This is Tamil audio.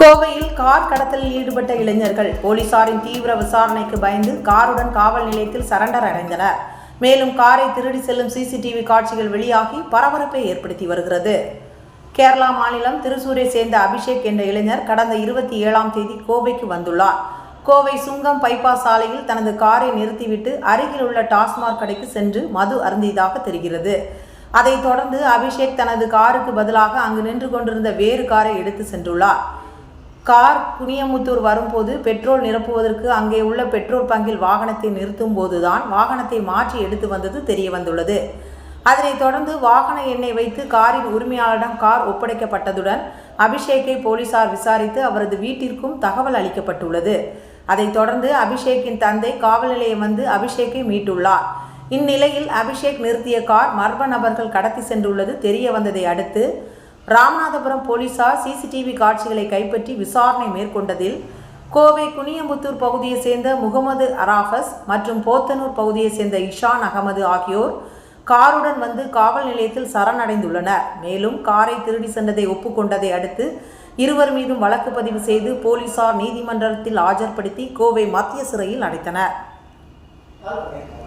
கோவையில் கார் கடத்தலில் ஈடுபட்ட இளைஞர்கள் போலீசாரின் தீவிர விசாரணைக்கு பயந்து காருடன் காவல் நிலையத்தில் சரண்டர் அடைந்தனர். மேலும் காரை திருடி செல்லும் சிசிடிவி காட்சிகள் வெளியாகி பரபரப்பை ஏற்படுத்தி வருகிறது. கேரளா மாநிலம் திருசூரை சேர்ந்த அபிஷேக் என்ற இளைஞர் கடந்த இருபத்தி ஏழாம் தேதி கோவைக்கு வந்துள்ளார். கோவை சுங்கம் பைபாஸ் சாலையில் தனது காரை நிறுத்திவிட்டு அருகில் உள்ள டாஸ்மாக் கடைக்கு சென்று மது அருந்தியதாக தெரிகிறது. அதைத் தொடர்ந்து அபிஷேக் தனது காருக்கு பதிலாக அங்கு நின்று கொண்டிருந்த வேறு காரை எடுத்து சென்றுள்ளார். கார் குனியமுத்தூர் வரும்போது பெட்ரோல் நிரப்புவதற்கு அங்கே உள்ள பெட்ரோல் பங்கில் வாகனத்தை நிறுத்தும் போதுதான் வாகனத்தை மாற்றி எடுத்து வந்தது தெரிய வந்துள்ளது அதனைத் தொடர்ந்து வாகன எண்ணை வைத்து காரின் உரிமையாளரிடம் கார் ஒப்படைக்கப்பட்டதுடன் அபிஷேக்கை போலீசார் விசாரித்து அவரது வீட்டிற்கும் தகவல் அளிக்கப்பட்டுள்ளது. அதைத் தொடர்ந்து அபிஷேக்கின் தந்தை காவல் நிலையம் வந்து அபிஷேக்கை மீட்டுள்ளார். இந்நிலையில் அபிஷேக் நிறுத்திய கார் மர்ம நபர்கள் கடத்தி சென்றுள்ளது தெரிய வந்ததை அடுத்து ராமநாதபுரம் போலீசார் சிசிடிவி காட்சிகளை கைப்பற்றி விசாரணை மேற்கொண்டதில் கோவை குனியம்புத்தூர் பகுதியைச் சேர்ந்த முகமது அராஃபஸ் மற்றும் போத்தனூர் பகுதியைச் சேர்ந்த இஷான் அகமது ஆகியோர் காருடன் வந்து காவல் நிலையத்தில் சரணடைந்துள்ளனர். மேலும் காரை திருடி சென்றதை ஒப்புக்கொண்டதை அடுத்து இருவர் மீதும் வழக்கு பதிவு செய்து போலீசார் நீதிமன்றத்தில் ஆஜர்படுத்தி கோவை மத்திய சிறையில் அடைத்தனர்.